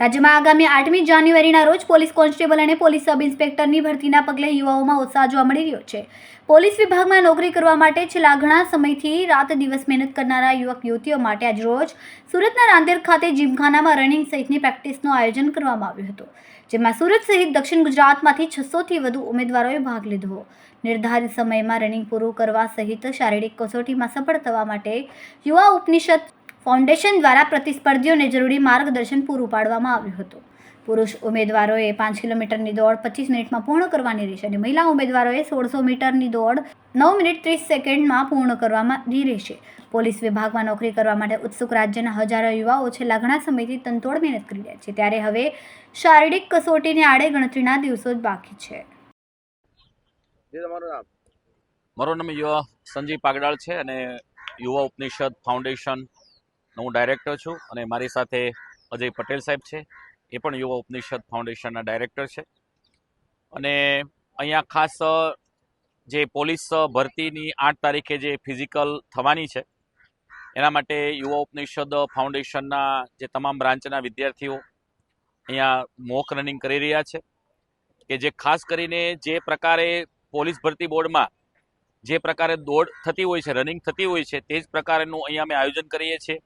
રાજ્યમાં આગામી આઠમી જાન્યુઆરીના રોજ પોલીસ કોન્સ્ટેબલ અને પોલીસ સબ ઇન્સ્પેક્ટરની ભરતીના પગલે યુવાઓમાં ઉત્સાહ જોવા મળી રહ્યો છે. પોલીસ વિભાગમાં નોકરી કરવા માટે છેલ્લા ઘણા સમયથી રાત દિવસ મહેનત કરનારા યુવક યુવતીઓ માટે આજ રોજ સુરતના રાંદેર ખાતે જીમખાનામાં રનિંગ સહિતની પ્રેક્ટિસનું આયોજન કરવામાં આવ્યું હતું, જેમાં સુરત સહિત દક્ષિણ ગુજરાતમાંથી છસોથી વધુ ઉમેદવારોએ ભાગ લીધો. નિર્ધારિત સમયમાં રનિંગ પૂરું કરવા સહિત શારીરિક કસોટીમાં સફળ થવા માટે યુવા ઉપનિષદ ફાઉન્ડેશન દ્વારા પ્રતિસ્પર્ધીઓને જરૂરી માર્ગદર્શન પૂરું પાડવામાં આવ્યું હતું. પુરુષ ઉમેદવારોએ પાંચ કિલોમીટરની દોડ પચીસ મિનિટમાં પૂર્ણ કરવાની રહેશે અને મહિલા ઉમેદવારોએ સોળસો મીટરની દોડ નવ મિનિટ ત્રીસ સેકન્ડમાં પૂર્ણ કરવાની રહેશે. પોલીસ વિભાગમાં નોકરી કરવા માટે ઉત્સુક રાજ્યના હજારો યુવાઓ છેલ્લા ઘણા સમયથી તનતોડ મહેનત કરી રહ્યા છે. ત્યારે હવે શારીરિક કસોટીને આડે ગણતરીના દિવસો જ બાકી છે. જે નામ? મારું નામ યુવા સંજીવ પાગડાળ છે અને યુવા ઉપનિષદ ફાઉન્ડેશન હું ડાયરેક્ટર છું અને મારી સાથે અજય પટેલ સાહેબ છે. એ પણ યુવા ઉપનિષદ ફાઉન્ડેશનના ડાયરેક્ટર છે. અને અહીંયા ખાસ જે પોલીસ ભરતીની આઠ તારીખે જે ફિઝિકલ થવાની છે, એના માટે યુવા ઉપનિષદ ફાઉન્ડેશનના જે તમામ બ્રાન્ચના વિદ્યાર્થીઓ અહીંયા મોક રનિંગ કરી રહ્યા છે. કે જે ખાસ કરીને જે પ્રકારે પોલીસ ભરતી બોર્ડમાં જે પ્રકારે દોડ થતી હોય છે રનિંગ થતી હોય છે, તે જ પ્રકારનું અહીંયા અમે આયોજન કરીએ છીએ.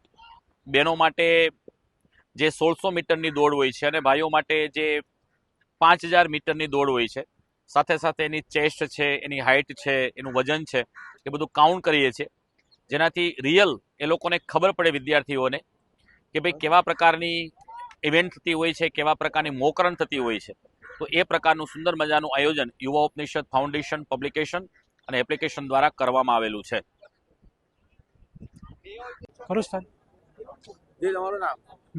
બહેનો માટે જે સોળસો મીટરની દોડ હોય છે અને ભાઈઓ માટે જે પાંચ હજાર મીટરની દોડ હોય છે. સાથે સાથે એની ચેસ્ટ છે, એની હાઇટ છે, એનું વજન છે, એ બધું કાઉન્ટ કરીએ છીએ. જેનાથી રિયલ એ લોકોને ખબર પડે વિદ્યાર્થીઓને કે ભાઈ કેવા પ્રકારની ઇવેન્ટ થતી હોય છે, કેવા પ્રકારની મોકરણ થતી હોય છે. તો એ પ્રકારનું સુંદર મજાનું આયોજન યુવા ઉપનિષદ ફાઉન્ડેશન પબ્લિકેશન અને એપ્લિકેશન દ્વારા કરવામાં આવેલું છે. ખરું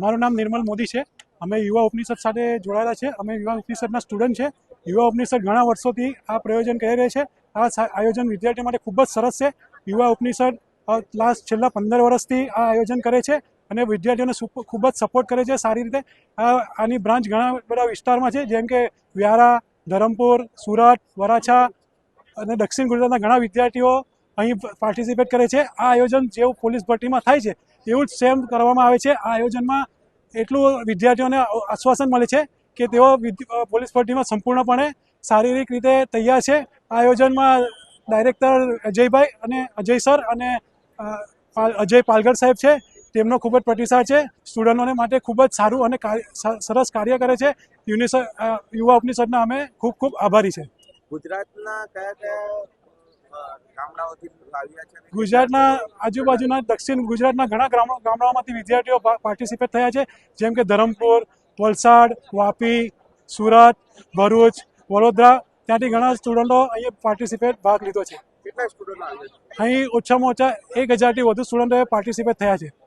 મારું નામ. નિર્મલ મોદી છે. અમે યુવા ઉપનિષદ સાથે જોડાયેલા છે. અમે યુવા ઉપનિષદના સ્ટુડન્ટ છે. યુવા ઉપનિષદ ઘણા વર્ષોથી આ પ્રયોજન કરી રહી છે. આ આયોજન વિદ્યાર્થીઓ માટે ખૂબ જ સરસ છે. યુવા ઉપનિષદ લાસ્ટ છેલ્લા પંદર વર્ષથી આ આયોજન કરે છે અને વિદ્યાર્થીઓને ખૂબ જ સપોર્ટ કરે છે સારી રીતે. આની બ્રાન્ચ ઘણા બધા વિસ્તારમાં છે. જેમ કે વ્યારા, ધરમપુર, સુરત, વરાછા અને દક્ષિણ ગુજરાતના ઘણા વિદ્યાર્થીઓ અહીં પાર્ટિસિપેટ કરે છે. આ આયોજન જેવું પોલીસ ભરતીમાં થાય છે. એવું જ સેમ કરવામાં આવે છે. આ આયોજનમાં એટલું વિદ્યાર્થીઓને આશ્વાસન મળે છે કે તેઓ પોલીસ ભરતીમાં સંપૂર્ણપણે શારીરિક રીતે તૈયાર છે. આ આયોજનમાં ડાયરેક્ટર અજયભાઈ અને અજય સર અને અજય પાલગર સાહેબ છે. તેમનો ખૂબ જ પ્રતિસાદ છે. સ્ટુડન્ટોને માટે ખૂબ જ સારું અને સરસ કાર્ય કરે છે. યુનિસ યુવા ઉપનિષદના અમે ખૂબ ખૂબ આભારી છે. ગુજરાતના કયા કયા ગુજરાતના આજુબાજુના દક્ષિણ ગુજરાતના ઘણા ગામ- ગામડાઓમાંથી વિદ્યાર્થીઓ પાર્ટિસિપેટ થયા છે. જેમ કે ધરમપુર વલસાડ વાપી સુરત ભરૂચ વડોદરા. ત્યાંથી ઘણા સ્ટુડન્ટો અહીંયા પાર્ટિસિપેટ ભાગ લીધો છે. અહીં ઓછામાં ઓછા એક હજારથી વધુ સ્ટુડન્ટોએ પાર્ટિસિપેટ થયા છે.